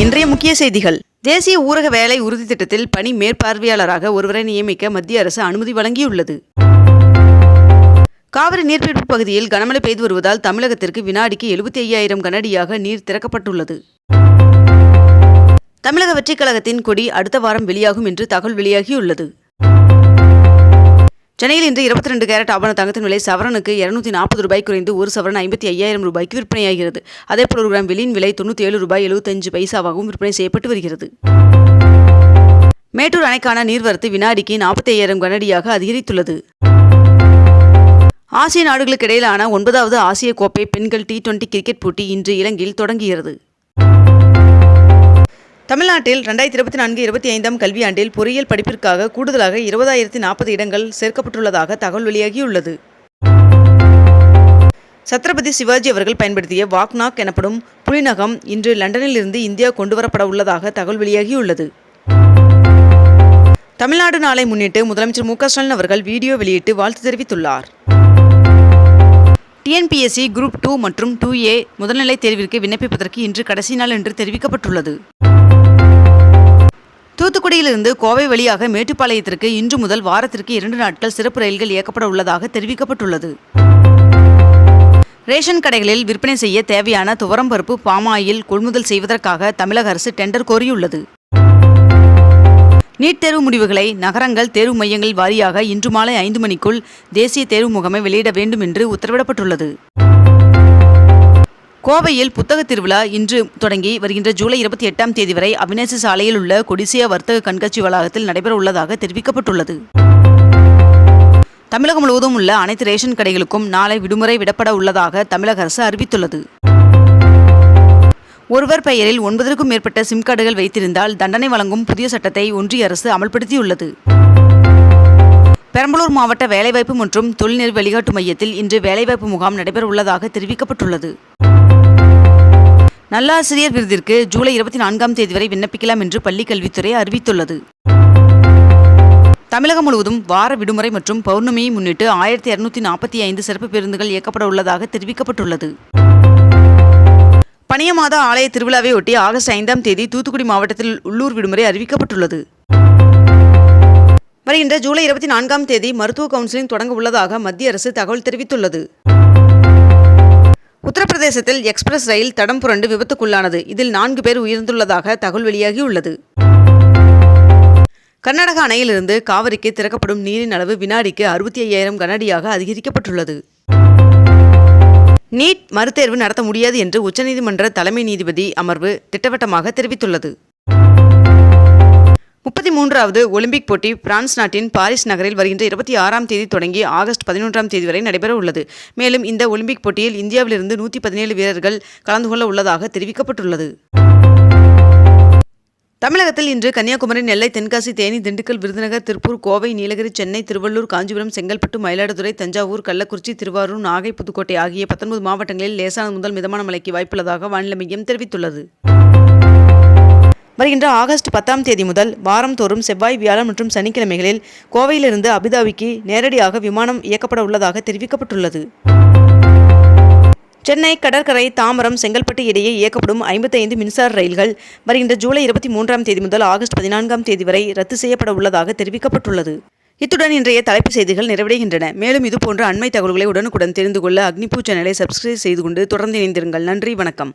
இன்றைய முக்கிய செய்திகள். தேசிய ஊரக வேலை உறுதி திட்டத்தில் பணி மேற்பார்வையாளராக ஒருவரை நியமிக்க மத்திய அரசு அனுமதி வழங்கியுள்ளது. காவிரி நீர்பிடிப்பு பகுதியில் கனமழை பெய்து வருவதால் தமிழகத்திற்கு வினாடிக்கு எழுபத்தி ஐயாயிரம் கனடியாக நீர் திறக்கப்பட்டுள்ளது. தமிழக வெற்றிக் கழகத்தின் கொடி அடுத்த வாரம் வெளியாகும் என்று தகவல் வெளியாகியுள்ளது. சென்னையில் இன்று இருபத்தி ரெண்டு கேரட் ஆபண தங்கத்தின் விலை சவரனுக்கு இருநூத்தி நாற்பது ரூபாய் குறைந்து ஒரு சவரன் ஐம்பத்தி ஐயாயிரம் ரூபாய்க்கு விற்பனையாகிறது. அதேபோல் ஒரு கிராம் வெளியின் விலை தொண்ணூற்றி ஏழு ரூபாய் எழுபத்தஞ்சு பைசாவாகவும் விற்பனை செய்யப்பட்டு வருகிறது. மேட்டூர் அணைக்கான நீர்வரத்து வினாடிக்கு நாற்பத்தி ஐயாயிரம் கனடியாக அதிகரித்துள்ளது. ஆசிய நாடுகளுக்கு இடையிலான ஒன்பதாவது ஆசிய கோப்பை பெண்கள் டி டுவெண்டி கிரிக்கெட் போட்டி இன்று இலங்கையில் தொடங்குகிறது. தமிழ்நாட்டில் ரெண்டாயிரத்தி இருபத்தி நான்கு இருபத்தி ஐந்தாம் கல்வியாண்டில் பொறியியல் படிப்பிற்காக கூடுதலாக இருபதாயிரத்தி நாற்பது இடங்கள் சேர்க்கப்பட்டுள்ளதாக தகவல் வெளியாகியுள்ளது. சத்ரபதி சிவாஜி அவர்கள் பயன்படுத்திய வாக்நாக் எனப்படும் புலிநகம் இன்று லண்டனில் இருந்து இந்தியா கொண்டுவரப்பட உள்ளதாக தகவல் வெளியாகியுள்ளது. தமிழ்நாடு நாளை முன்னிட்டு முதலமைச்சர் மு ஸ்டாலின் அவர்கள் வீடியோ வெளியிட்டு வாழ்த்து தெரிவித்துள்ளார். டிஎன்பிஎஸ்சி குரூப் டூ மற்றும் டூ ஏ முதல்நிலை தேர்விற்கு விண்ணப்பிப்பதற்கு இன்று கடைசி நாள் என்று தெரிவிக்கப்பட்டுள்ளது. தூத்துக்குடியிலிருந்து கோவை வழியாக மேட்டுப்பாளையத்திற்கு இன்று முதல் வாரத்திற்கு இரண்டு நாட்கள் சிறப்பு ரயில்கள் இயக்கப்பட உள்ளதாக தெரிவிக்கப்பட்டுள்ளது. ரேஷன் கடைகளில் விற்பனை செய்ய தேவையான துவரம்பருப்பு பாமாயில் கொள்முதல் செய்வதற்காக தமிழக அரசு டெண்டர் கோரியுள்ளது. நீட் தேர்வு முடிவுகளை நகரங்கள் தேர்வு மையங்கள் வாரியாக இன்று மாலை ஐந்து மணிக்குள் தேசிய தேர்வு முகமை வெளியிட வேண்டும் என்று உத்தரவிடப்பட்டுள்ளது. கோவையில் புத்தக திருவிழா இன்று தொடங்கி வருகின்ற ஜூலை இருபத்தி எட்டாம் தேதி வரை அவினாசி சாலையில் உள்ள கொடிசியா வர்த்தக கண்காட்சி வளாகத்தில் நடைபெற உள்ளதாக தெரிவிக்கப்பட்டுள்ளது. தமிழகம் முழுவதும் உள்ள அனைத்து ரேஷன் கடைகளுக்கும் நாளை விடுமுறை விடப்பட உள்ளதாக தமிழக அரசு அறிவித்துள்ளது. ஒருவர் பெயரில் ஒன்பதற்கும் மேற்பட்ட சிம் கார்டுகள் வைத்திருந்தால் தண்டனை வழங்கும் புதிய சட்டத்தை ஒன்றிய அரசு அமல்படுத்தியுள்ளது. பெரம்பலூர் மாவட்ட வேலைவாய்ப்பு மற்றும் தொழில்நெறி வழிகாட்டு மையத்தில் இன்று வேலைவாய்ப்பு முகாம் நடைபெற உள்ளதாக தெரிவிக்கப்பட்டுள்ளது. நல்லாசிரியர் விருதிற்கு ஜூலை இருபத்தி நான்காம் தேதி வரை விண்ணப்பிக்கலாம் என்று பள்ளிக்கல்வித்துறை அறிவித்துள்ளது. தமிழகம் முழுவதும் வார விடுமுறை மற்றும் பௌர்ணமியை முன்னிட்டு ஆயிரத்தி இருநூத்தி நாற்பத்தி ஐந்து சிறப்பு பேருந்துகள் இயக்கப்பட உள்ளதாக தெரிவிக்கப்பட்டுள்ளது. பனியமாத ஆலய திருவிழாவை ஒட்டி ஆகஸ்ட் ஐந்தாம் தேதி தூத்துக்குடி மாவட்டத்தில் உள்ளூர் விடுமுறை அறிவிக்கப்பட்டுள்ளது. வருகின்ற ஜூலை இருபத்தி நான்காம் தேதி மருத்துவ கவுன்சிலிங் தொடங்க உள்ளதாக மத்திய அரசு தகவல் தெரிவித்துள்ளது. உத்தரப்பிரதேசத்தில் எக்ஸ்பிரஸ் ரயில் தடம் புரண்டு விபத்துக்குள்ளானது. இதில் நான்கு பேர் உயிர்ந்துள்ளதாக தகவல் வெளியாகியுள்ளது. கர்நாடக அணையிலிருந்து காவிரிக்கு திறக்கப்படும் நீரின் அளவு வினாடிக்கு அறுபத்தி ஐயாயிரம் கனடியாக அதிகரிக்கப்பட்டுள்ளது. நீட் மறுதேர்வு நடத்த முடியாது என்று உச்சநீதிமன்ற தலைமை நீதிபதி அமர்வு திட்டவட்டமாக தெரிவித்துள்ளது. முப்பத்தி மூன்றாவது ஒலிம்பிக் போட்டி பிரான்ஸ் நாட்டின் பாரிஸ் நகரில் வருகின்ற இருபத்தி ஆறாம் தேதி தொடங்கி ஆகஸ்ட் பதினொன்றாம் தேதி வரை நடைபெற உள்ளது. மேலும் இந்த ஒலிம்பிக் போட்டியில் இந்தியாவிலிருந்து நூற்றி பதினேழு வீரர்கள் கலந்து கொள்ள உள்ளதாக தெரிவிக்கப்பட்டுள்ளது. தமிழகத்தில் இன்று கன்னியாகுமரி நெல்லை தென்காசி தேனி திண்டுக்கல் விருதுநகர் திருப்பூர் கோவை நீலகிரி சென்னை திருவள்ளூர் காஞ்சிபுரம் செங்கல்பட்டு மயிலாடுதுறை தஞ்சாவூர் கள்ளக்குறிச்சி திருவாரூர் நாகை புதுக்கோட்டை ஆகிய பத்தொன்பது மாவட்டங்களில் லேசான முதல் மிதமான மழைக்கு வாய்ப்புள்ளதாக வானிலை மையம் தெரிவித்துள்ளது. வருகின்ற ஆகஸ்ட் பத்தாம் தேதி முதல் வாரந்தோறும் செவ்வாய் வியாழன் மற்றும் சனிக்கிழமைகளில் கோவையிலிருந்து அபுதாபிக்கு நேரடியாக விமானம் இயக்கப்பட உள்ளதாக தெரிவிக்கப்பட்டுள்ளது. சென்னை கடற்கரை தாம்பரம் செங்கல்பட்டு இடையே இயக்கப்படும் ஐம்பத்தைந்து மின்சார ரயில்கள் வருகின்ற ஜூலை இருபத்தி மூன்றாம் தேதி முதல் ஆகஸ்ட் பதினான்காம் தேதி வரை ரத்து செய்யப்பட உள்ளதாக தெரிவிக்கப்பட்டுள்ளது. இத்துடன் இன்றைய தலைப்பு செய்திகள் நிறைவடைகின்றன. மேலும் இதுபோன்ற அண்மை தகவல்களை உடனுக்குடன் தெரிந்து கொள்ள அக்னிபூ சேனலை சப்ஸ்கிரைப் செய்து கொண்டு தொடர்ந்து இணைந்திருங்கள். நன்றி வணக்கம்.